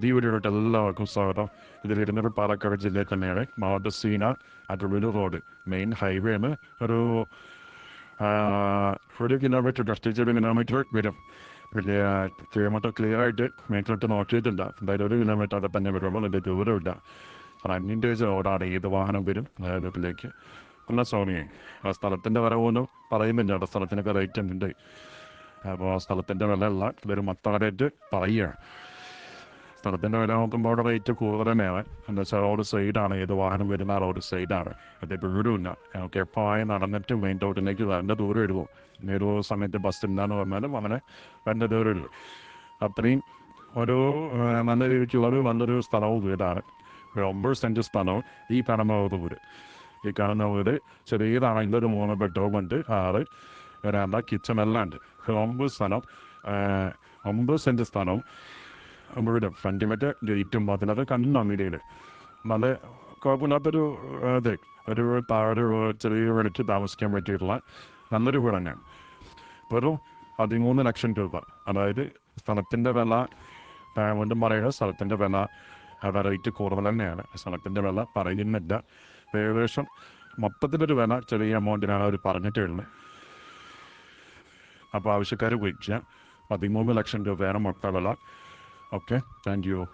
പുതിയ വീഡിയോയിട്ട് എല്ലാവർക്കും സ്വാഗതം. ഇത് വരുന്നത് പാലക്കാട് ജില്ലയിൽ തന്നെയാണ് മാതസീന അടൂര് റോഡ് മെയിൻ ഹൈവേ ആണ്. ഒരു ഒരു കിലോമീറ്റർ ജസ്റ്റ് ഒരു കിലോമീറ്റർ വരും. വലിയ കിലോമീറ്റർ ക്ലിയർ ആയിട്ട് മേലോട്ട് നോക്കിയിട്ടില്ല എന്തായാലും ഒരു കിലോമീറ്റർ അവിടെ തന്നെ വരുമ്പോൾ അതിന്റെ ദൂരമില്ല റണ്ണിന്റെ റോഡാണ് ഏത് വാഹനം വരും? ഇതിലേക്ക്. പിന്നെ സോണിയെ ആ സ്ഥലത്തിന്റെ വരവൊന്നും പറയുന്നില്ല. അവിടെ സ്ഥലത്തിനൊക്കെ റേറ്റ് ഉണ്ട്. അപ്പോൾ ആ സ്ഥലത്തിന്റെ വില അല്ല ഇതൊരു മൊത്തമായിട്ട് പറയുകയാണ്. സ്ഥലത്തിന്റെ വില നോക്കുമ്പോൾ അവിടെ റേറ്റ് തന്നെയാണ് എന്താ വെച്ചാൽ റോഡ് സൈഡാണ് ഏത് വാഹനം വരുന്ന റോഡ് സൈഡാണ് അത് ദൂരമില്ല നമുക്ക് എപ്പോഴായി നടന്നിട്ട് മെയിൻ റോഡിലേക്ക് വരേണ്ട ദൂരം ഇടുമോ ഒരു സമയത്ത് ബസ് ഇല്ലാന്ന് പറഞ്ഞാലും അങ്ങനെ വരേണ്ട ദൂരം ഇടും അത്രയും ഒരു നല്ല രീതിക്കുള്ള നല്ലൊരു സ്ഥലവും വീടാണ് ഒരു ഒമ്പത് സെന്റ് സ്ഥലവും ഈ കാണുന്ന വീട് ഈ കാണുന്ന വീട് ചെറിയതാണെങ്കിൽ ഒരു മൂന്ന് ബെഡ്റൂം ഉണ്ട് ആറ് വരാണ്ട കിച്ചൺ എല്ലാം ഉണ്ട് ഒമ്പത് സ്ഥലം ഒമ്പത് സെന്റ് സ്ഥലവും വീട് ഫ്രണ്ടിമറ്റ് ഡേറ്റും അതിനകത്ത് കണ്ണാണ് വീടിൽ നല്ല കുഴപ്പമില്ലാത്തൊരു ഇത് ഒരു താഴെ ചെറിയ വിളിച്ച് താമസിക്കാൻ പറ്റിയിട്ടുള്ള നല്ലൊരു വീട് തന്നെയാണ്. വെറും പതിമൂന്ന് ലക്ഷം രൂപ. അതായത് സ്ഥലത്തിന്റെ വില വീണ്ടും പറയുക സ്ഥലത്തിന്റെ വില റേറ്റ് കൂടുതൽ തന്നെയാണ്. സ്ഥലത്തിന്റെ വില പറയുന്നില്ല. ഏകദേശം മൊത്തത്തിലൊരു വില ചെറിയ എമൗണ്ടിനാണ് അവർ പറഞ്ഞിട്ട് വരുന്നത് അപ്പോൾ ആവശ്യക്കാർ വിളിക്കുക പതിമൂന്ന് ലക്ഷം രൂപയാണ് മൊത്ത വില. Okay. Thank you.